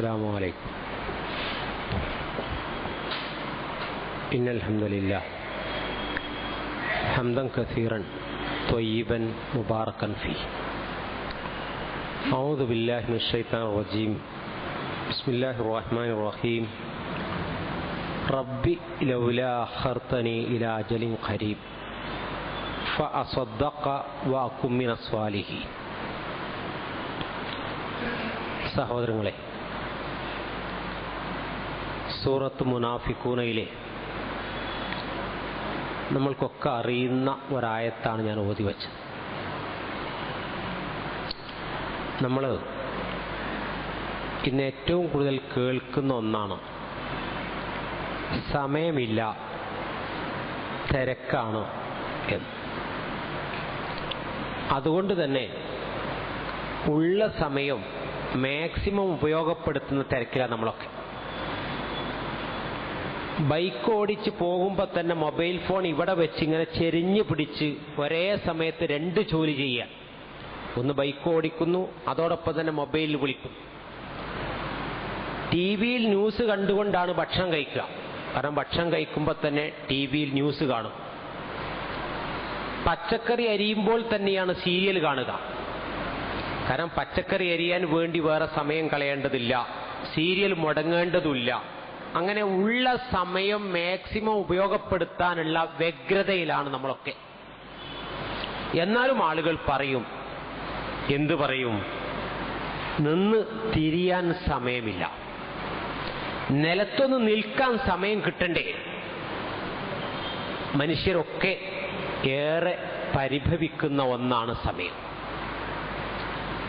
السلام عليكم إن الحمد لله حمدا كثيرا طيبا مباركا فيه أعوذ بالله من الشيطان الرجيم بسم الله الرحمن الرحيم رب لولا أخرتني إلى أجل قريب فأصدق وأكن من الصالحين സഹോദരങ്ങളെ സൂറത്ത് മുനാഫിക്കൂനയിലെ നമ്മൾക്കൊക്കെ അറിയുന്ന ഒരായത്താണ് ഞാൻ ഓതി വച്ചത്. നമ്മൾ ഇന്ന് ഏറ്റവും കൂടുതൽ കേൾക്കുന്ന ഒന്നാണ് സമയമില്ല തിരക്കാണ് എന്ന്. അതുകൊണ്ട് തന്നെ ഉള്ള സമയം മാക്സിമം ഉപയോഗപ്പെടുത്തുന്ന തിരക്കിലാണ് നമ്മളൊക്കെ. ബൈക്ക് ഓടിച്ച് പോകുമ്പോൾ തന്നെ മൊബൈൽ ഫോൺ ഇവിടെ വെച്ച് ഇങ്ങനെ ചെരിഞ്ഞു പിടിച്ച് ഒരേ സമയത്ത് രണ്ട് ജോലി ചെയ്യുക. ഒന്ന് ബൈക്ക് ഓടിക്കുന്നു അതോടൊപ്പം തന്നെ മൊബൈലിൽ വിളിക്കുന്നു ടി വിയിൽ ന്യൂസ് കണ്ടുകൊണ്ടാണ് ഭക്ഷണം കഴിക്കുക. കാരണം ഭക്ഷണം കഴിക്കുമ്പോൾ തന്നെ ടി വിയിൽ ന്യൂസ് കാണും. പച്ചക്കറി അരിയുമ്പോൾ തന്നെയാണ് സീരിയൽ കാണുക. കാരണം പച്ചക്കറി അരിയാൻ വേണ്ടി വേറെ സമയം കളയേണ്ടതില്ല. സീരിയൽ മുടങ്ങേണ്ടതില്ല അങ്ങനെ ഉള്ള സമയം മാക്സിമം ഉപയോഗപ്പെടുത്താനുള്ള വ്യഗ്രതയിലാണ് നമ്മളൊക്കെ. എന്നാലും ആളുകൾ പറയും എന്തു പറയും? നിന്ന് തിരിയാൻ സമയമില്ല. നിലത്തൊന്ന് നിൽക്കാൻ സമയം കിട്ടണ്ടേ? മനുഷ്യരൊക്കെ ഏറെ പരിഭവിക്കുന്ന ഒന്നാണ് സമയം.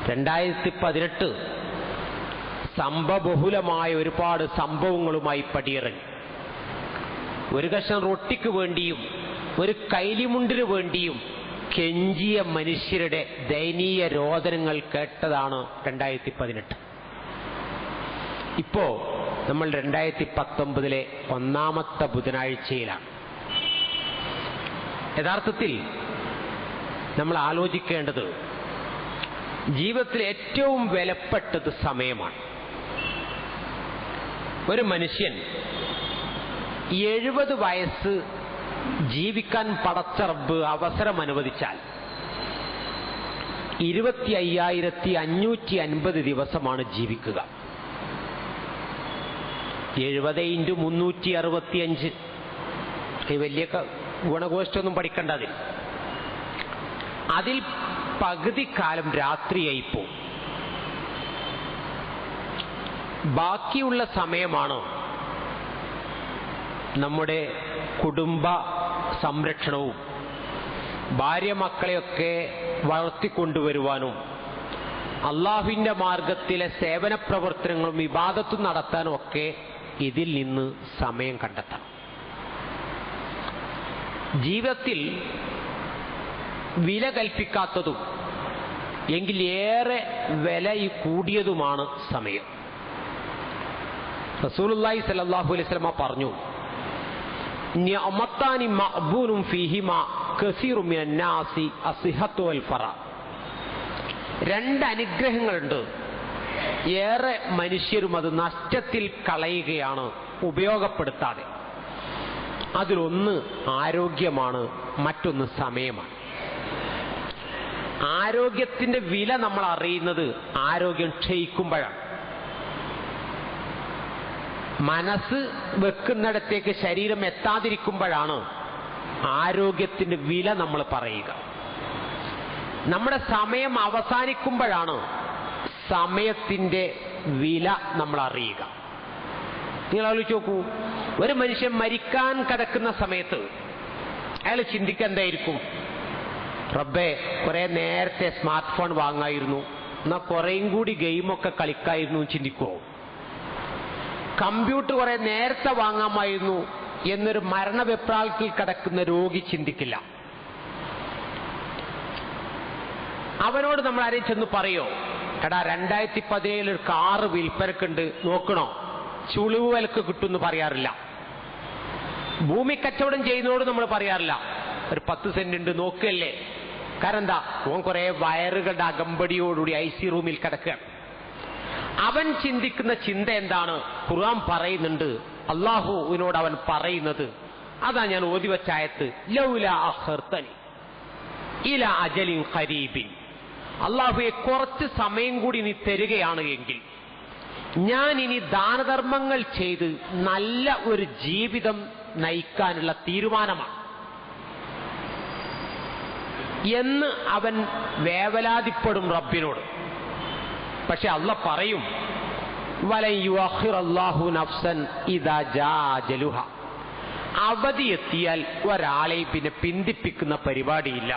രണ്ടായിരത്തി പതിനെട്ട് സംഭവബഹുലമായ ഒരുപാട് സംഭവങ്ങളുമായി പടിയിറങ്ങി. ഒരു കഷ്ണം റൊട്ടിക്ക് വേണ്ടിയും ഒരു കൈലിമുണ്ടിനു വേണ്ടിയും കെഞ്ചിയ മനുഷ്യരുടെ ദയനീയ രോദനങ്ങൾ കേട്ടതാണ് രണ്ടായിരത്തി പതിനെട്ട് ഇപ്പോ നമ്മൾ രണ്ടായിരത്തി പത്തൊമ്പതിലെ ഒന്നാമത്തെ ബുധനാഴ്ചയിലാണ്. യഥാർത്ഥത്തിൽ നമ്മൾ ആലോചിക്കേണ്ടത് ജീവിതത്തിൽ ഏറ്റവും വിലപ്പെട്ടത് സമയമാണ്. ഒരു മനുഷ്യൻ എഴുപത് വയസ്സ് ജീവിക്കാൻ പടച്ചറബ് അവസരം അനുവദിച്ചാൽ ഇരുപത്തി അയ്യായിരത്തി അഞ്ഞൂറ്റി അൻപത് ദിവസമാണ് ജീവിക്കുക. എഴുപത് ഇന്റു മുന്നൂറ്റി അറുപത്തി അഞ്ച് ഈ വലിയ ഗുണഗോഷ്ഠൊന്നും പഠിക്കേണ്ട അതിൽ. അതിൽ പകുതി കാലം രാത്രിയായി പോകും ബാക്കിയുള്ള സമയമാണ്? നമ്മുടെ കുടുംബ സംരക്ഷണവും ഭാര്യ മക്കളെയൊക്കെ വളർത്തിക്കൊണ്ടുവരുവാനും അള്ളാഹുവിന്റെ മാർഗത്തിലെ സേവന പ്രവർത്തനങ്ങളും വിവാദത്തും നടത്താനും ഒക്കെ ഇതിൽ നിന്ന് സമയം കണ്ടെത്താം ജീവിതത്തിൽ വില കൽപ്പിക്കാത്തതും എങ്കിൽ ഏറെ വില കൂടിയതുമാണ് സമയം. മിനൻ സലല്ലാഹു അലൈഹി സ്വലമ ഫറ. രണ്ട് അനുഗ്രഹങ്ങളുണ്ട്. ഏറെ മനുഷ്യരും അത് നഷ്ടത്തിൽ കളയുകയാണ് ഉപയോഗപ്പെടുത്താതെ. അതിലൊന്ന് ആരോഗ്യമാണ് മറ്റൊന്ന് സമയമാണ്. ആരോഗ്യത്തിന്റെ വില നമ്മൾ അറിയുന്നത് ആരോഗ്യം ക്ഷയിക്കുമ്പോഴാണ്. മനസ്സ് വെക്കുന്നിടത്തേക്ക് ശരീരം എത്താതിരിക്കുമ്പോഴാണ് ആരോഗ്യത്തിന്റെ വില നമ്മൾ പറയുക. നമ്മുടെ സമയം അവസാനിക്കുമ്പോഴാണ് സമയത്തിന്റെ വില നമ്മൾ അറിയുക. നിങ്ങൾ ആലോചിച്ച് നോക്കൂ ഒരു മനുഷ്യൻ മരിക്കാൻ കിടക്കുന്ന സമയത്ത് അയാൾ ചിന്തിക്കുക എന്തായിരിക്കും? റബ്ബേ കുറെ നേരത്തെ സ്മാർട്ട് ഫോൺ വാങ്ങായിരുന്നു എന്നാ കുറേയും കൂടി ഗെയിമൊക്കെ കളിക്കായിരുന്നു ചിന്തിക്കുമോ കമ്പ്യൂട്ടർ കുറെ നേരത്തെ വാങ്ങാമായിരുന്നു എന്നൊരു മരണവെപ്രാളത്തിൽ കിടക്കുന്ന രോഗി ചിന്തിക്കില്ല. അവനോട് നമ്മൾ ആരെയും ചെന്ന് പറയോ? എടാ രണ്ടായിരത്തി പതിനേഴിൽ ഒരു കാറ് വിൽപ്പനക്കുണ്ട് നോക്കണോ? ചുളിവ് വിലക്ക് കിട്ടുമെന്ന് പറയാറില്ല. ഭൂമി കച്ചവടം ചെയ്യുന്നതോട് നമ്മൾ പറയാറില്ല. ഒരു പത്ത് സെന്റ് ഉണ്ട് നോക്കല്ലേ കാരണം എന്താ? ഓൻ കുറെ വയറുകളുടെ അകമ്പടിയോടുകൂടി ഐ സി റൂമിൽ കിടക്കുകയാണ്. അവൻ ചിന്തിക്കുന്ന ചിന്ത എന്താണ്? ഖുർആൻ പറയുന്നുണ്ട്. അള്ളാഹുവിനോട് അവൻ പറയുന്നത്. അതാ ഞാൻ ഓതി വെച്ച ആയത്ത്. ലൗല അഖർത്തനി ഇല അജലിൻ അള്ളാഹുയെ കുറച്ച് സമയം കൂടി നീ തരികയാണ് എങ്കിൽ. ഞാൻ ഇനി ദാനധർമ്മങ്ങൾ ചെയ്ത് നല്ല ഒരു ജീവിതം നയിക്കാനുള്ള തീരുമാനമാണ്. എന്ന് അവൻ വേവലാതിപ്പെടും റബ്ബിനോട്. പക്ഷെ അല്ല പറയും നഫ്സൻ ഇദാ ജാ അജലുഹ അവധി പിന്നെ പിന്തിപ്പിക്കുന്ന പരിപാടിയില്ല.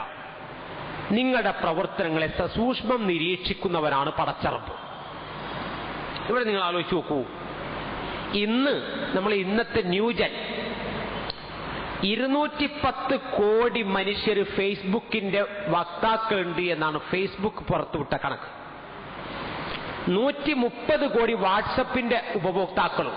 നിങ്ങളുടെ പ്രവർത്തനങ്ങളെ സസൂക്ഷ്മം നിരീക്ഷിക്കുന്നവരാണ് പടച്ചറപ്പ് ഇവിടെ നിങ്ങൾ ആലോചിച്ച് നോക്കൂ. ഇന്ന് നമ്മൾ ഇന്നത്തെ ന്യൂജൻ ഇരുന്നൂറ്റി പത്ത് കോടി മനുഷ്യർ ഫേസ്ബുക്കിന്റെ വക്താക്കളുണ്ട് എന്നാണ് ഫേസ്ബുക്ക് പുറത്തുവിട്ട കണക്ക്. നൂറ്റി മുപ്പത് കോടി വാട്സപ്പിന്റെ ഉപഭോക്താക്കളും.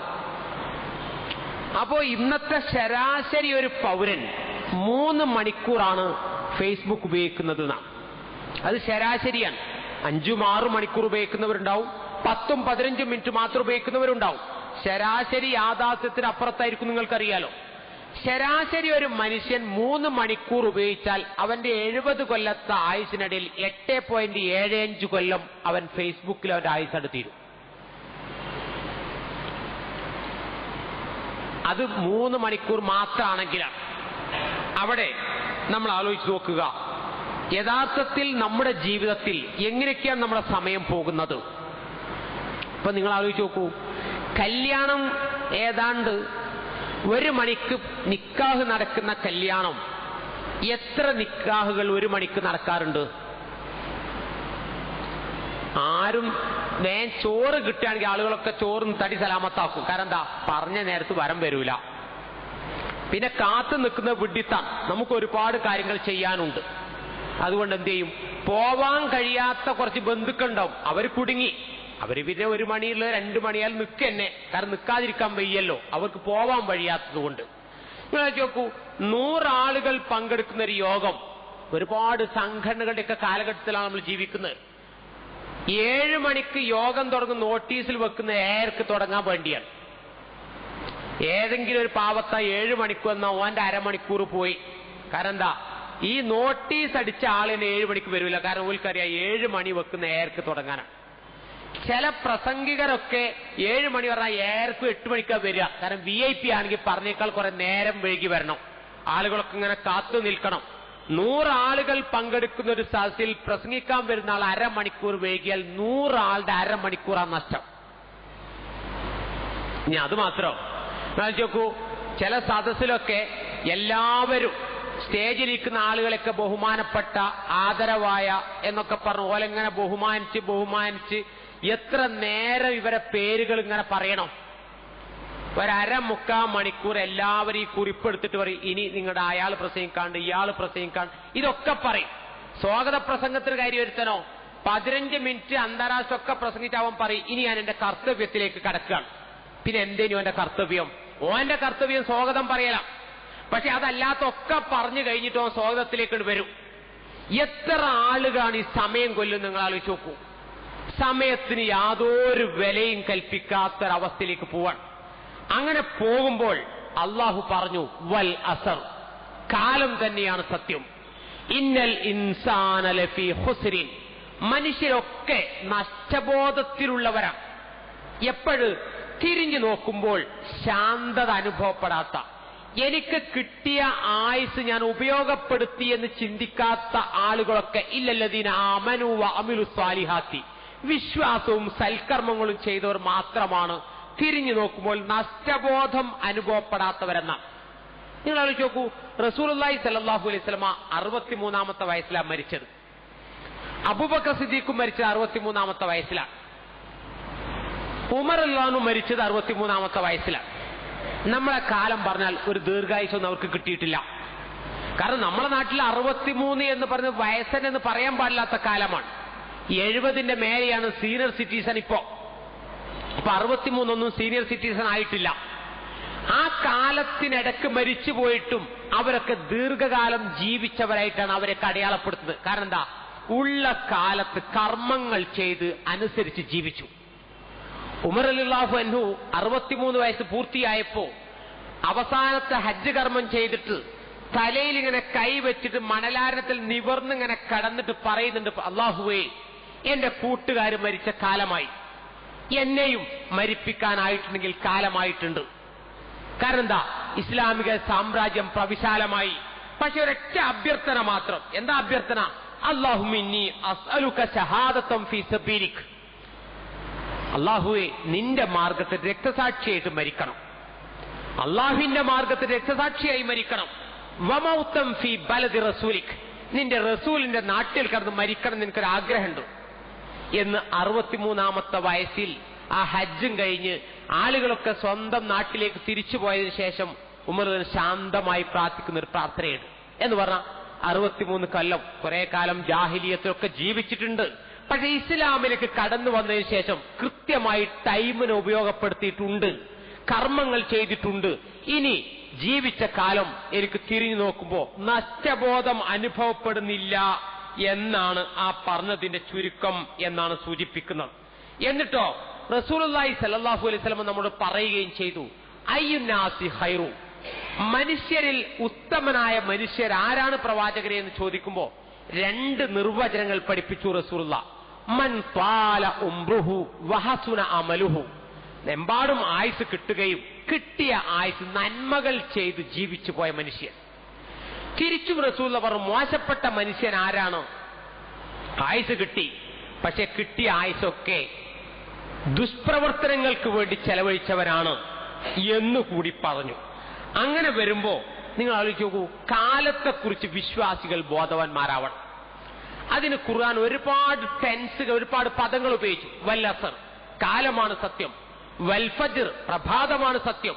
അപ്പോ ഇന്നത്തെ ശരാശരി ഒരു പൗരൻ മൂന്ന് മണിക്കൂറാണ് ഫേസ്ബുക്ക് ഉപയോഗിക്കുന്നത് അത് ശരാശരിയാണ്. അഞ്ചും ആറും മണിക്കൂർ ഉപയോഗിക്കുന്നവരുണ്ടാവും. പത്തും പതിനഞ്ചും മിനിറ്റ് മാത്രം ഉപയോഗിക്കുന്നവരുണ്ടാവും. ശരാശരി യാഥാർത്ഥ്യത്തിന് അപ്പുറത്തായിരിക്കും നിങ്ങൾക്കറിയാലോ. ശരാശരി ഒരു മനുഷ്യൻ മൂന്ന് മണിക്കൂർ ഉപയോഗിച്ചാൽ അവന്റെ എഴുപത് കൊല്ലത്തെ ആയുസിനിടയിൽ എട്ട് പോയിന്റ് ഏഴ് അഞ്ച് കൊല്ലം അവൻ ഫേസ്ബുക്കിൽ അവന്റെ ആയുസ് അടുത്തിരും അത് മൂന്ന് മണിക്കൂർ മാത്രമാണെങ്കിലാണ്. അവിടെ നമ്മൾ ആലോചിച്ച് നോക്കുക. യഥാർത്ഥത്തിൽ നമ്മുടെ ജീവിതത്തിൽ എങ്ങനെയൊക്കെയാണ് നമ്മുടെ സമയം പോകുന്നത്? ഇപ്പൊ നിങ്ങൾ ആലോചിച്ച് നോക്കൂ. കല്യാണം ഏതാണ്ട് ഒരു മണിക്ക് നിക്കാഹ് നടക്കുന്ന കല്യാണം. എത്ര നിക്കാഹുകൾ ഒരു മണിക്ക് നടക്കാറുണ്ട്? ആരും നേ ചോറ് കിട്ടുകയാണെങ്കിൽ ആളുകളൊക്കെ ചോറും തടി സലാമത്താക്കും. കാരണം എന്താ? പറഞ്ഞ നേരത്ത് വരം വരൂല. പിന്നെ കാത്തു നിൽക്കുന്ന വിഡിത്താൻ നമുക്ക് ഒരുപാട് കാര്യങ്ങൾ ചെയ്യാനുണ്ട്. അതുകൊണ്ട് എന്ത് ചെയ്യും? പോവാൻ കഴിയാത്ത കുറച്ച് ബന്ധുക്കളുണ്ടാവും. അവർ കുടുങ്ങി. അവർ പിന്നെ ഒരു മണിയുള്ള രണ്ട് മണിയാൽ നിൽക്കെന്നെ കാരണം നിൽക്കാതിരിക്കാൻ വയ്യല്ലോ. അവർക്ക് പോവാൻ വഴിയാത്തത് കൊണ്ട്. നിങ്ങൾ നോക്കൂ. നൂറാളുകൾ പങ്കെടുക്കുന്ന ഒരു യോഗം. ഒരുപാട് സംഘടനകളുടെയൊക്കെ കാലഘട്ടത്തിലാണ് നമ്മൾ ജീവിക്കുന്നത്. ഏഴ് മണിക്ക് യോഗം തുടങ്ങുന്ന നോട്ടീസിൽ വെക്കുന്ന ഏർക്ക് തുടങ്ങാൻ വേണ്ടിയാണ്. ഏതെങ്കിലും ഒരു പാവത്ത ഏഴ് മണിക്ക് വന്ന ഓന്റെ അരമണിക്കൂർ പോയി. കാരണം എന്താ? ഈ നോട്ടീസ് അടിച്ച ആളിന് ഏഴ് മണിക്ക് വരില്ല കാരണം ഓൽക്കറിയാം ഏഴ് മണി വെക്കുന്ന ഏർക്ക് തുടങ്ങാനാണ്. ചില പ്രസംഗികരൊക്കെ ഏഴ് മണി പറഞ്ഞാൽ ഏർക്കും എട്ട് മണിക്കാ വരിക. കാരണം വി ഐ പി ആണെങ്കിൽ പറഞ്ഞേക്കാൾ കുറെ നേരം വൈകി വരണം. ആളുകളൊക്കെ ഇങ്ങനെ കാത്തു നിൽക്കണം. നൂറാളുകൾ പങ്കെടുക്കുന്ന ഒരു സദസ്സിൽ പ്രസംഗിക്കാൻ വരുന്ന ആൾ അരമണിക്കൂർ വൈകിയാൽ നൂറാളുടെ അരമണിക്കൂറാണ് നഷ്ടം. ഇനി അത് മാത്രം. നോക്കൂ ചില സദസ്സിലൊക്കെ എല്ലാവരും സ്റ്റേജിലിരിക്കുന്ന ആളുകളൊക്കെ ബഹുമാനപ്പെട്ട ആദരവായ എന്നൊക്കെ പറഞ്ഞു ഓലെങ്ങനെ ബഹുമാനിച്ച് ബഹുമാനിച്ച് എത്ര നേരം ഇവരെ പേരുകൾ ഇങ്ങനെ പറയണം. ഒരര മുക്കാൽ മണിക്കൂർ എല്ലാവരും ഈ കുറിപ്പെടുത്തിട്ട് പറയും ഇനി നിങ്ങളുടെ അയാൾ പ്രസംഗിക്കാണ്ട് ഇയാൾ പ്രസംഗിക്കാണ്ട് ഇതൊക്കെ പറയും. സ്വാഗത പ്രസംഗത്തിന് കാര്യം ഒരുത്തനോ പതിനഞ്ച് മിനിറ്റ് അന്താരാഷ്ട്ര ഒക്കെ പ്രസംഗിച്ച് അവൻ പറയും ഇനി ഞാൻ എന്റെ കർത്തവ്യത്തിലേക്ക് കടക്കുകയാണ് പിന്നെ എന്തേനു എന്റെ കർത്തവ്യം? ഓന്റെ കർത്തവ്യം സ്വാഗതം പറയലാം. പക്ഷെ അതല്ലാത്തൊക്കെ പറഞ്ഞു കഴിഞ്ഞിട്ട് സ്വാഗതത്തിലേക്ക് വരും. എത്ര ആളുകളാണ് ഈ സമയം കൊല്ലും നിങ്ങൾ ആലോചിച്ച് നോക്കൂ. സമയത്തിന് യാതൊരു വിലയും കൽപ്പിക്കാത്തൊരവസ്ഥയിലേക്ക് പോവാൻ. അങ്ങനെ പോകുമ്പോൾ അള്ളാഹു പറഞ്ഞു വൽ അസർ. കാലം തന്നെയാണ് സത്യം. ഇന്നൽ ഇൻസാന ലഫി ഹുസരിൻ മനുഷ്യരൊക്കെ നഷ്ടബോധത്തിലുള്ളവരാണ് എപ്പോഴും തിരിഞ്ഞു നോക്കുമ്പോൾ ശാന്തത അനുഭവപ്പെടാത്ത എനിക്ക് കിട്ടിയ ആയുസ് ഞാൻ ഉപയോഗപ്പെടുത്തി എന്ന് ചിന്തിക്കാത്ത ആളുകളൊക്കെ ഇല്ലല്ലതീന അമനുവ അമിലു സ്വാലിഹാത്തി. വിശ്വാസവും സൽക്കർമ്മങ്ങളും ചെയ്തവർ മാത്രമാണ്. തിരിഞ്ഞു നോക്കുമ്പോൾ നഷ്ടബോധം അനുഭവപ്പെടാത്തവരെന്ന. നിങ്ങൾ ആലോചിച്ച് നോക്കൂ റസൂലി സല്ലാഹു അലൈഹി സ്വലമ അറുപത്തിമൂന്നാമത്തെ വയസ്സിലാണ് മരിച്ചത്. അബൂബക്കർ സിദ്ദീഖും മരിച്ചത് അറുപത്തിമൂന്നാമത്തെ വയസ്സിലാണ് ഉമർ അല്ലാനും മരിച്ചത് അറുപത്തിമൂന്നാമത്തെ വയസ്സിലാണ് നമ്മളെ കാലം പറഞ്ഞാൽ ഒരു ദീർഘായുസൊന്നും അവർക്ക് കിട്ടിയിട്ടില്ല. കാരണം നമ്മളെ നാട്ടിൽ അറുപത്തിമൂന്ന് എന്ന് പറഞ്ഞ് വയസ്സൻ എന്ന് പറയാൻ പാടില്ലാത്ത കാലമാണ്. എഴുപതിന്റെ മേലെയാണ് സീനിയർ സിറ്റിസൺ ഇപ്പോ. അപ്പൊ അറുപത്തിമൂന്നൊന്നും സീനിയർ സിറ്റിസൺ ആയിട്ടില്ല. ആ കാലത്തിനിടക്ക് മരിച്ചു പോയിട്ടും അവരൊക്കെ ദീർഘകാലം ജീവിച്ചവരായിട്ടാണ് അവരൊക്കെ അടയാളപ്പെടുത്തുന്നത്. കാരണം എന്താ? ഉള്ള കാലത്ത് കർമ്മങ്ങൾ ചെയ്ത് അനുസരിച്ച് ജീവിച്ചു. ഉമർ അലിള്ളാഹു അൻഹു അറുപത്തിമൂന്ന് വയസ്സ് പൂർത്തിയായപ്പോ അവസാനത്തെ ഹജ്ജ് കർമ്മം ചെയ്തിട്ട് തലയിൽ ഇങ്ങനെ കൈ വെച്ചിട്ട് മണലാരത്തിൽ നിവർന്നിങ്ങനെ കടന്നിട്ട് പറയുന്നുണ്ട് അള്ളാഹുവേ എന്റെ കൂട്ടുകാർ മരിച്ച കാലമായി. എന്നെയും മരിപ്പിക്കാനായിട്ടുണ്ടെങ്കിൽ കാലമായിട്ടുണ്ട്. കാരണം എന്താ? ഇസ്ലാമിക സാമ്രാജ്യം പ്രവിശാലമായി. പക്ഷെ ഒരൊറ്റ അഭ്യർത്ഥന മാത്രം. എന്താ അഭ്യർത്ഥന? അള്ളാഹുമിന്നി അസ്അലുക ഷഹാദത്തം ഫീ സബീലിക്. അള്ളാഹുവെ നിന്റെ മാർഗത്തിൽ രക്തസാക്ഷിയായിട്ട് മരിക്കണം. അള്ളാഹുവിന്റെ മാർഗത്തിൽ രക്തസാക്ഷിയായി മരിക്കണം. വമൗത്തം ഫി ബലദി റസൂലിക്. നിന്റെ റസൂലിന്റെ നാട്ടിൽ കിടന്ന് മരിക്കണം നിനക്കൊരു ആഗ്രഹമുണ്ട് എന്ന് അറുപത്തിമൂന്നാമത്തെ വയസ്സിൽ ആ ഹജ്ജും കഴിഞ്ഞ് ആളുകളൊക്കെ സ്വന്തം നാട്ടിലേക്ക് തിരിച്ചു പോയതിനു ശേഷം ഉമർ ശാന്തമായി പ്രാർത്ഥിക്കുന്ന ഒരു പ്രാർത്ഥനയുണ്ട്. എന്ന് പറഞ്ഞ അറുപത്തിമൂന്ന് കൊല്ലം കുറെ കാലം ജാഹിലിയത്തിലൊക്കെ ജീവിച്ചിട്ടുണ്ട്. പക്ഷെ ഇസ്ലാമിലേക്ക് കടന്നു വന്നതിന് ശേഷം കൃത്യമായി ടൈമിനെ ഉപയോഗപ്പെടുത്തിയിട്ടുണ്ട്. കർമ്മങ്ങൾ ചെയ്തിട്ടുണ്ട്. ഇനി ജീവിച്ച കാലം എനിക്ക് തിരിഞ്ഞു നോക്കുമ്പോ നഷ്ടബോധം അനുഭവപ്പെടുന്നില്ല എന്നാണ് ആ പറഞ്ഞതിന്റെ ചുരുക്കം എന്നാണ് സൂചിപ്പിക്കുന്നത്. എന്നിട്ടോ റസൂലുള്ളാഹി സലാഹു അലൈഹി നമ്മോട് പറയുകയും ചെയ്തു. അയ്യുന്നാസി ഹൈറു മനുഷ്യരിൽ ഉത്തമനായ മനുഷ്യർ ആരാണ് പ്രവാചകരെ എന്ന് ചോദിക്കുമ്പോ രണ്ട് നിർവചനങ്ങൾ പഠിപ്പിച്ചു റസൂലുള്ള ഉംറുഹു വഹസുന അമലുഹു. എമ്പാടും ആയുസ് കിട്ടുകയും കിട്ടിയ ആയുസ് നന്മകൾ ചെയ്ത് ജീവിച്ചു പോയ മനുഷ്യൻ. തിരിച്ചു റസൂല പറഞ്ഞു മോശപ്പെട്ട മനുഷ്യൻ ആരാണോ? ആയുസ് കിട്ടി. പക്ഷെ കിട്ടിയ ആയുസൊക്കെ ദുഷ്പ്രവർത്തനങ്ങൾക്ക് വേണ്ടി ചെലവഴിച്ചവരാണ് എന്നുകൂടി പറഞ്ഞു. അങ്ങനെ വരുമ്പോ നിങ്ങൾ ആലോചിച്ച് നോക്കൂ കാലത്തെക്കുറിച്ച് വിശ്വാസികൾ ബോധവാന്മാരാവണം. അതിന് ഖുർആൻ ഒരുപാട് ടെൻസുകൾ ഒരുപാട് പദങ്ങൾ ഉപയോഗിച്ചു. വല്ലസർ കാലമാണ് സത്യം. വൽഫജർ പ്രഭാതമാണ് സത്യം.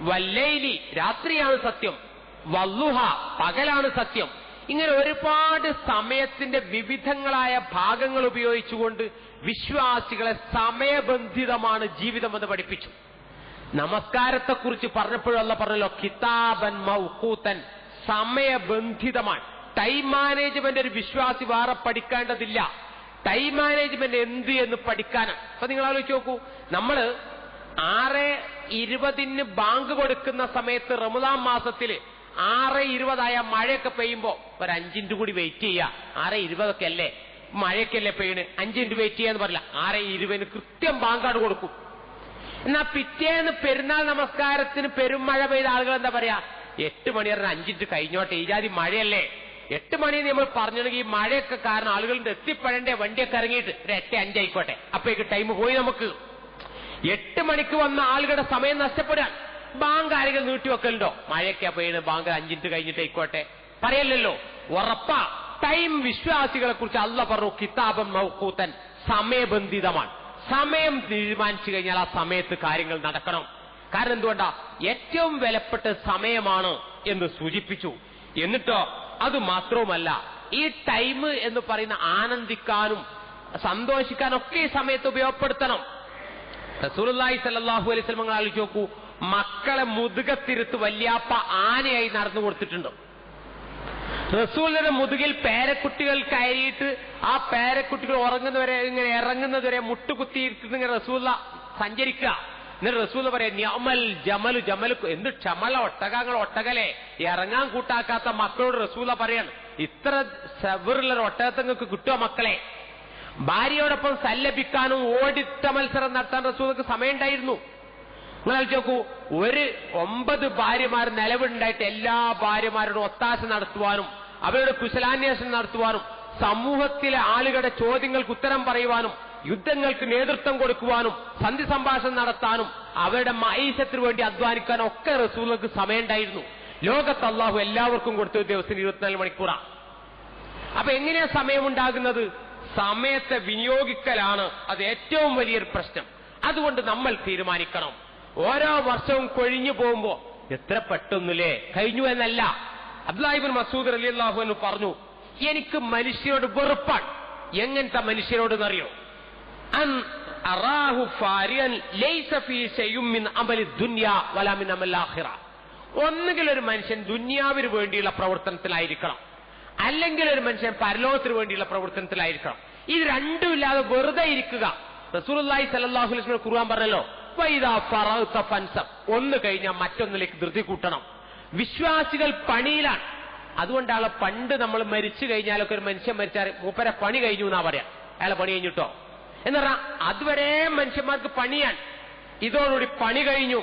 വല്ലൈലി രാത്രിയാണ് സത്യം. വല്ലുഹ പകലാണ് സത്യം. ഇങ്ങനെ ഒരുപാട് സമയത്തിന്റെ വിവിധങ്ങളായ ഭാഗങ്ങൾ ഉപയോഗിച്ചുകൊണ്ട് വിശ്വാസികളെ സമയബന്ധിതമാണ് ജീവിതമെന്ന് പഠിപ്പിച്ചു. നമസ്കാരത്തെക്കുറിച്ച് പറഞ്ഞപ്പോഴല്ല പറഞ്ഞല്ലോ കിതാബൻ മൗക്കൂത്തൻ സമയബന്ധിതമാണ്. ടൈം മാനേജ്മെന്റ് ഒരു വിശ്വാസി വേറെ പഠിക്കേണ്ടതില്ല. ടൈം മാനേജ്മെന്റ് എന്ത് എന്ന് പഠിക്കാനാണ്. അപ്പൊ നിങ്ങൾ ആലോചിച്ച് നോക്കൂ. നമ്മൾ ആറ് ഇരുപതിന് ബാങ്ക് കൊടുക്കുന്ന സമയത്ത് റമദാൻ മാസത്തിൽ ആറ് ഇരുപതായ മഴയൊക്കെ പെയ്യുമ്പോ ഒരു അഞ്ചിന്റെ കൂടി വെയിറ്റ് ചെയ്യുക ആറ് ഇരുപതൊക്കെ അല്ലേ? മഴയൊക്കെയല്ലേ പെയ്യണ്? അഞ്ചിന്റെ വെയിറ്റ് ചെയ്യാന്ന് പറയില്ല. ആറ് ഇരുപതിന് കൃത്യം ബാങ്കാട് കൊടുക്കും. എന്നാ പിറ്റേന്ന് പെരുന്നാൾ നമസ്കാരത്തിന് പെരുമഴ പെയ്ത ആളുകൾ എന്താ പറയാ? എട്ട് മണി വരെ അഞ്ചിന്റ് കഴിഞ്ഞോട്ടെ. ഈ ജാതി മഴയല്ലേ? എട്ട് മണി നമ്മൾ പറഞ്ഞിരുന്നെങ്കിൽ ഈ മഴയൊക്കെ കാരണം ആളുകളുടെ എത്തിപ്പെടേണ്ട വണ്ടിയൊക്കെ ഇറങ്ങിയിട്ട് ഒരു എട്ട് അഞ്ചായിക്കോട്ടെ അപ്പോഴേക്ക് ടൈം പോയി നമുക്ക്. എട്ട് മണിക്ക് വന്ന ആളുകളുടെ സമയം നഷ്ടപ്പെടാൻ ബാങ്ക് ആരെങ്കിലും നീട്ടിവെക്കലുണ്ടോ? മഴയൊക്കെ പെയ്യുന്ന ബാങ്ക് അഞ്ചിട്ട് കഴിഞ്ഞിട്ട് ആയിക്കോട്ടെ. പറയല്ലല്ലോ. ഉറപ്പാ. ടൈം വിശ്വാസികളെ കുറിച്ച് അല്ല പറഞ്ഞു. കിതാബം മൗക്കൂത്തൻ സമയബന്ധിതമാണ്. സമയം തീരുമാനിച്ചു കഴിഞ്ഞാൽ ആ സമയത്ത് കാര്യങ്ങൾ നടക്കണം. കാരണം എന്തുകൊണ്ടാ? ഏറ്റവും വിലപ്പെട്ട സമയമാണ് എന്ന് സൂചിപ്പിച്ചു. എന്നിട്ടോ അത് മാത്രവുമല്ല ഈ ടൈം എന്ന് പറയുന്ന ആനന്ദിക്കാനും സന്തോഷിക്കാനും ഒക്കെ ഈ സമയത്ത് ഉപയോഗപ്പെടുത്തണം. റസൂലി സല്ലല്ലാഹു അലൈഹി സ്വലമങ്ങൾ ആലോചിച്ച് നോക്കൂ മക്കളെ മുതുകത്തിരുത്ത് വല്യാപ്പ ആനയായി നടന്നു കൊടുത്തിട്ടുണ്ട്. റസൂലിന്റെ മുതുകിൽ പേരക്കുട്ടികൾ കയറിയിട്ട് ആ പേരക്കുട്ടികൾ ഉറങ്ങുന്നവരെ ഇങ്ങനെ ഇറങ്ങുന്നതുവരെ മുട്ടുകുത്തിയിരുത്തുന്ന റസൂല സഞ്ചരിക്കുക. എന്നിട്ട് റസൂൽ പറയാ ഞമൽ ജമലു ജമലു എന്ത് ക്ഷമല ഒട്ടകങ്ങൾ ഒട്ടകലെ. ഇറങ്ങാൻ കൂട്ടാക്കാത്ത മക്കളോട് റസൂല പറയാണ്. ഇത്ര സെവറുള്ള ഒട്ടകത്തങ്ങൾക്ക് കിട്ടുമോ മക്കളെ? ഭാര്യയോടൊപ്പം സല്ലപിക്കാനും ഓടിത്ത മത്സരം നടത്താൻ റസൂലക്ക് സമയമുണ്ടായിരുന്നു. നിങ്ങൾ നോക്കൂ ഒരു ഒമ്പത് ഭാര്യമാർ നിലവിലുണ്ടായിട്ട് എല്ലാ ഭാര്യമാരോടും ഒത്താശ നടത്തുവാനും അവരുടെ കുശലാന്വേഷണം നടത്തുവാനും സമൂഹത്തിലെ ആളുകളുടെ ചോദ്യങ്ങൾക്ക് ഉത്തരം പറയുവാനും യുദ്ധങ്ങൾക്ക് നേതൃത്വം കൊടുക്കുവാനും സന്ധി സംഭാഷണം നടത്താനും അവരുടെ മൈശത്തിന് വേണ്ടി അധ്വാനിക്കാനും ഒക്കെ റസൂലുകൾക്ക് സമയമുണ്ടായിരുന്നു. ലോകത്ത് അള്ളാഹു എല്ലാവർക്കും കൊടുത്ത ഒരു ദിവസം ഇരുപത്തിനാല് മണിക്കൂറാണ് അപ്പൊ എങ്ങനെയാ സമയമുണ്ടാകുന്നത്? സമയത്തെ വിനിയോഗിക്കലാണ് അത് ഏറ്റവും വലിയൊരു പ്രശ്നം. അതുകൊണ്ട് നമ്മൾ തീരുമാനിക്കണം. ഓരോ വർഷവും കൊഴിഞ്ഞു പോകുമ്പോ എത്ര പെട്ടെന്നില്ലേ? കഴിഞ്ഞു എന്നല്ല. അബ്ദുലാഹിബിൻ മസൂദ് അലി അള്ളാഹു എന്ന് പറഞ്ഞു എനിക്ക് മനുഷ്യരോട് വെറുപ്പാണ്. എങ്ങനത്തെ മനുഷ്യരോട് എന്നറിയോ ആഖിറ. ഒന്നുകിൽ ഒരു മനുഷ്യൻ ദുന്യാവിന് വേണ്ടിയുള്ള പ്രവർത്തനത്തിലായിരിക്കണം. അല്ലെങ്കിൽ ഒരു മനുഷ്യൻ പരലോകത്തിന് വേണ്ടിയുള്ള പ്രവർത്തനത്തിലായിരിക്കണം. ഇത് രണ്ടുമില്ലാതെ വെറുതെ ഇരിക്കുക. അലൈഹി വസല്ലം ഖുർആൻ പറഞ്ഞല്ലോ ഒന്ന് കഴിഞ്ഞാൽ മറ്റൊന്നിലേക്ക് ധൃതി കൂട്ടണം. വിശ്വാസികൾ പണിയിലാണ്. അതുകൊണ്ടാണ് പണ്ട് നമ്മൾ മരിച്ചു കഴിഞ്ഞാലൊക്കെ ഒരു മനുഷ്യൻ മരിച്ചാൽ മൂപ്പരെ പണി കഴിഞ്ഞു എന്നാ പറയാം. അയാളെ പണി കഴിഞ്ഞിട്ടോ? എന്ന് പറഞ്ഞാൽ അതുവരെ മനുഷ്യന്മാർക്ക് പണിയാൻ. ഇതോടുകൂടി പണി കഴിഞ്ഞു.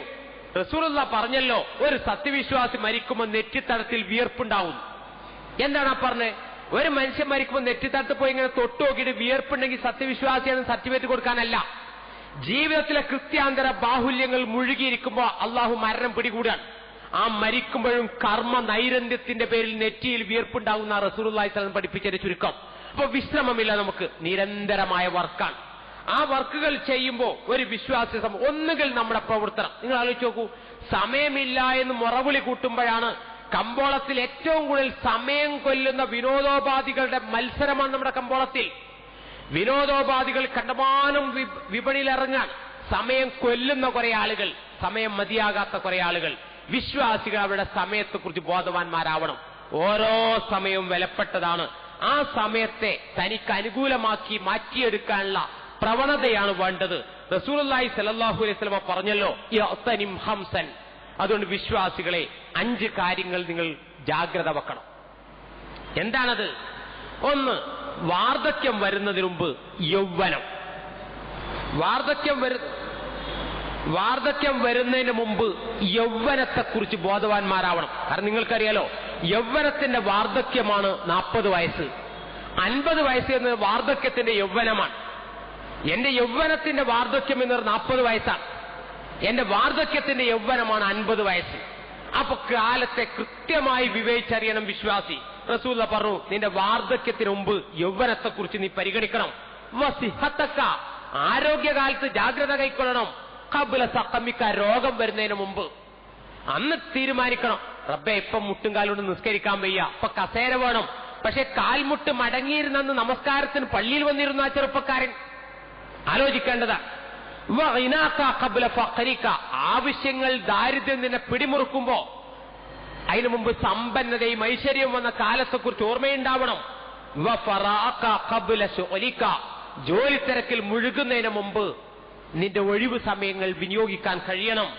റസൂലുള്ള പറഞ്ഞല്ലോ ഒരു സത്യവിശ്വാസി മരിക്കുമ്പോൾ നെറ്റിത്തടത്തിൽ വിയർപ്പുണ്ടാവും. എന്താണ് ആ പറഞ്ഞത് ഒരു മനുഷ്യൻ മരിക്കുമ്പോൾ നെറ്റിത്തടത്ത് പോയി ഇങ്ങനെ തൊട്ട് നോക്കിയിട്ട് വിയർപ്പുണ്ടെങ്കിൽ സത്യവിശ്വാസിയാണ് സർട്ടിഫിക്കറ്റ് കൊടുക്കാനല്ല. ജീവിതത്തിലെ കൃത്യാന്തര ബാഹുല്യങ്ങൾ മുഴുകിയിരിക്കുമ്പോൾ അള്ളാഹു മരണം പിടികൂടാണ്. ആ മരിക്കുമ്പോഴും കർമ്മ നൈരന്ധ്യത്തിന്റെ പേരിൽ നെറ്റിയിൽ വിയർപ്പുണ്ടാവുന്ന റസൂലുള്ളാഹി സ്വലം പഠിപ്പിച്ചതിന്റെ ചുരുക്കം. അപ്പൊ വിശ്രമമില്ല നമുക്ക്. നിരന്തരമായ വർക്കാണ്. ആ വർക്കുകൾ ചെയ്യുമ്പോൾ ഒരു വിശ്വാസി ഒന്നുകിൽ നമ്മുടെ പ്രവർത്തനം. നിങ്ങൾ ആലോചിച്ച് നോക്കൂ സമയമില്ല എന്ന് മുറവിളി കൂട്ടുമ്പോഴാണ് കമ്പോളത്തിൽ ഏറ്റവും കൂടുതൽ സമയം കൊല്ലുന്ന വിനോദോപാധികളുടെ മത്സരമാണ് നമ്മുടെ കമ്പോളത്തിൽ. വിനോദോപാധികൾ കണ്ടമാനം വിപണിയിലിറങ്ങാൻ സമയം കൊല്ലുന്ന കുറെ ആളുകൾ സമയം മതിയാകാത്ത കുറെ ആളുകൾ. വിശ്വാസികൾ അവരുടെ സമയത്തെക്കുറിച്ച് ബോധവാന്മാരാവണം. ഓരോ സമയവും വിലപ്പെട്ടതാണ്. ആ സമയത്തെ തനിക്ക് അനുകൂലമാക്കി മാറ്റിയെടുക്കാനുള്ള പ്രവണതയാണ് വേണ്ടത്. റസൂലുള്ളാഹി സലല്ലാഹു അലൈഹി സ്വലമ പറഞ്ഞല്ലോ യഅ്തനിം ഹംസൻ അതുകൊണ്ട് വിശ്വാസികളെ അഞ്ച് കാര്യങ്ങൾ നിങ്ങൾ ജാഗ്രത വെക്കണം. എന്താണത്? ഒന്ന് വാർദ്ധക്യം വരുന്നതിന് മുമ്പ് യൗവനം. വാർദ്ധക്യം വരു വാർദ്ധക്യം വരുന്നതിന് മുമ്പ് യൗവനത്തെക്കുറിച്ച് ബോധവാന്മാരാവണം. കാരണം നിങ്ങൾക്കറിയാലോ യൗവനത്തിന്റെ വാർദ്ധക്യമാണ് നാൽപ്പത് വയസ്സ്. അൻപത് വയസ്സ് എന്നത് വാർദ്ധക്യത്തിന്റെ യൗവനമാണ്. എന്റെ യൗവനത്തിന്റെ വാർദ്ധക്യം എന്ന് പറഞ്ഞാൽ നാൽപ്പത് വയസ്സാണ്. എന്റെ വാർദ്ധക്യത്തിന്റെ യൗവനമാണ് അൻപത് വയസ്സ്. അപ്പൊ കാലത്തെ കൃത്യമായി വിവേചിച്ചറിയണം വിശ്വാസി. റസൂല പറഞ്ഞു നിന്റെ വാർദ്ധക്യത്തിന് മുമ്പ് യൗവനത്തെക്കുറിച്ച് നീ പരിഗണിക്കണം. വസിഹത്തക്ക ആരോഗ്യകാലത്ത് ജാഗ്രത കൈക്കൊള്ളണം. കബുല സക്കമിക്ക രോഗം വരുന്നതിന് മുമ്പ്. അന്ന് തീരുമാനിക്കണം. റബ്ബെ ഇപ്പൊ മുട്ടും കാലുകൊണ്ട് നിസ്കരിക്കാൻ വയ്യ. അപ്പൊ കസേര വേണം. പക്ഷെ കാൽമുട്ട് മടങ്ങിയിരുന്നെന്ന് നമസ്കാരത്തിന് പള്ളിയിൽ വന്നിരുന്ന ചെറുപ്പക്കാരൻ. ഫഖരിക. ആവശ്യങ്ങൾ ദാരിദ്ര്യം നിന്നെ പിടിമുറുക്കുമ്പോ അതിനു മുമ്പ് സമ്പന്നതയും ഐശ്വര്യവും വന്ന കാലത്തെക്കുറിച്ച് ഓർമ്മയുണ്ടാവണം. ജോലി തിരക്കിൽ മുഴുകുന്നതിന് മുമ്പ് നിന്റെ ഒഴിവ് സമയങ്ങൾ വിനിയോഗിക്കാൻ കഴിയണം.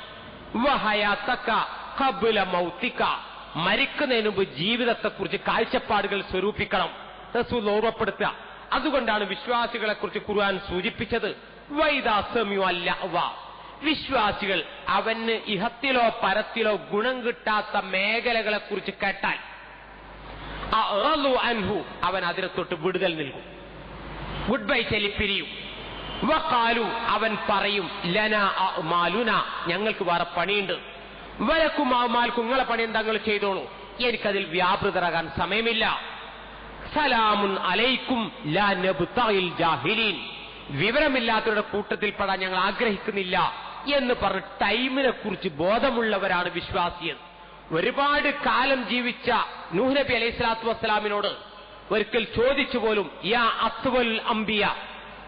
മരിക്കുന്നതിന് മുമ്പ് ജീവിതത്തെക്കുറിച്ച് കാഴ്ചപ്പാടുകൾ സ്വരൂപിക്കണം റസൂൽ ഓർമ്മപ്പെടുത്തുക അതുകൊണ്ടാണ് വിശ്വാസികളെ കുറിച്ച് ഖുർആൻ സൂചിപ്പിച്ചത്. വൈദാസമ്യു അല്ല വിശ്വാസികൾ അവന് ഇഹത്തിലോ പരത്തിലോ ഗുണം കിട്ടാത്ത മേഖലകളെ കുറിച്ച് കേട്ടാൽ അൻഹു അവൻ അതിനെ തൊട്ട് വിടുതൽ നൽകും. ഗുഡ് ബൈ ചെലിപ്പിരിയും വക്കാലു അവൻ പറയും ലന മാലുന ഞങ്ങൾക്ക് വേറെ പണിയുണ്ട്. വരക്കും മാൽക്കും നിങ്ങളെ പണി എന്താ നിങ്ങൾ ചെയ്തോളൂ? എനിക്കതിൽ വ്യാപൃതരാകാൻ സമയമില്ല. സലാമുൻ അലൈക്കും ലാ ജാഹിലീൻ. വിവരമില്ലാത്തവരുടെ കൂട്ടത്തിൽ പെടാൻ ഞങ്ങൾ ആഗ്രഹിക്കുന്നില്ല എന്ന് പറഞ്ഞ് ടൈമിനെ കുറിച്ച് ബോധമുള്ളവരാണ് വിശ്വാസികൾ. ഒരുപാട് കാലം ജീവിച്ച നൂഹ് നബി അലൈഹി സ്വലാത്തു വസ്സലാമിനോട് ഒരിക്കൽ ചോദിച്ചു പോലും യാ അത്വൽ അംബിയ.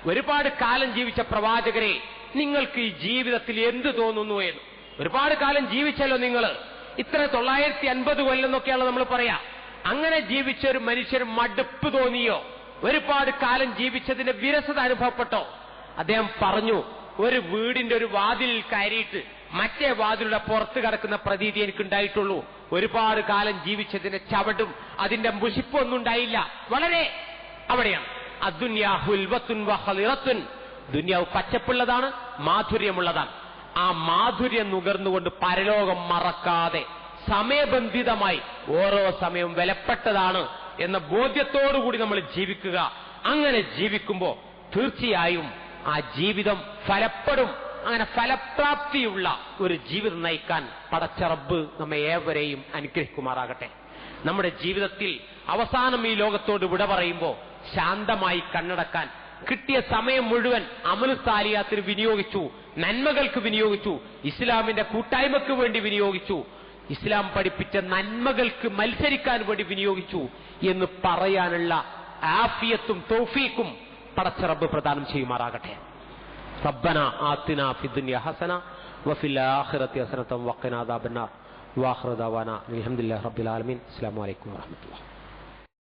ഒരുപാട് കാലം ജീവിച്ച പ്രവാചകരെ നിങ്ങൾക്ക് ഈ ജീവിതത്തിൽ എന്ത് തോന്നുന്നു എന്ന്? ഒരുപാട് കാലം ജീവിച്ചല്ലോ നിങ്ങൾ. ഇത്ര തൊള്ളായിരത്തി അൻപത് കൊല്ലം എന്നൊക്കെയാണ് നമ്മൾ പറയാ. അങ്ങനെ ജീവിച്ച ഒരു മനുഷ്യന് മടുപ്പ് തോന്നിയോ? ഒരുപാട് കാലം ജീവിച്ചതിന്റെ വിരസത അനുഭവപ്പെട്ടോ? അദ്ദേഹം പറഞ്ഞു ഒരു വീടിന്റെ ഒരു വാതിലിൽ കയറിയിട്ട് മറ്റേ വാതിലുടെ പുറത്ത് കിടക്കുന്ന പ്രതീതി എനിക്കുണ്ടായിട്ടുള്ളൂ. ഒരുപാട് കാലം ജീവിച്ചതിന്റെ ചവടും അതിന്റെ മുഷിപ്പൊന്നും ഉണ്ടായില്ല. വളരെ അവിടെയാണ്. അദ്ദുന്യാഹുൽവത്തുൻ വഹലിറത്തുൻ. ദുന്യാവ് പച്ചപ്പുള്ളതാണ് മാധുര്യമുള്ളതാണ്. ആ മാധുര്യം നുകർന്നുകൊണ്ട് പരലോകം മറക്കാതെ സമയബന്ധിതമായി ഓരോ സമയവും വിലപ്പെട്ടതാണ് എന്ന ബോധ്യത്തോടുകൂടി നമ്മൾ ജീവിക്കുക. അങ്ങനെ ജീവിക്കുമ്പോൾ തീർച്ചയായും ആ ജീവിതം ഫലപ്പെടും. അങ്ങനെ ഫലപ്രാപ്തിയുള്ള ഒരു ജീവിതം നയിക്കാൻ പടച്ചറബ് നമ്മെ ഏവരെയും അനുഗ്രഹിക്കുമാറാകട്ടെ. നമ്മുടെ ജീവിതത്തിൽ അവസാനം ഈ ലോകത്തോട് വിട പറയുമ്പോൾ ശാന്തമായി കണ്ണടക്കാൻ കിട്ടിയ സമയം മുഴുവൻ അമലുസാലിയാത്തിന് വിനിയോഗിച്ചു നന്മകൾക്ക് വിനിയോഗിച്ചു ഇസ്ലാമിന്റെ കൂട്ടായ്മക്ക് വേണ്ടി വിനിയോഗിച്ചു ഇസ്ലാം പഠിപ്പിച്ച നന്മകൾക്ക് മത്സരിക്കാൻ വേണ്ടി വിനിയോഗിച്ചു എന്ന് പറയാനുള്ള ആഫിയത്തും തൗഫീക്കും പടച്ചറബ് പ്രദാനം ചെയ്യുമാറാകട്ടെ ربنا آتنا في الدنيا حسنة وفي الآخرة حسنة وقنا عذاب النار وآخر دعوانا الحمد لله رب العالمين السلام عليكم ورحمة الله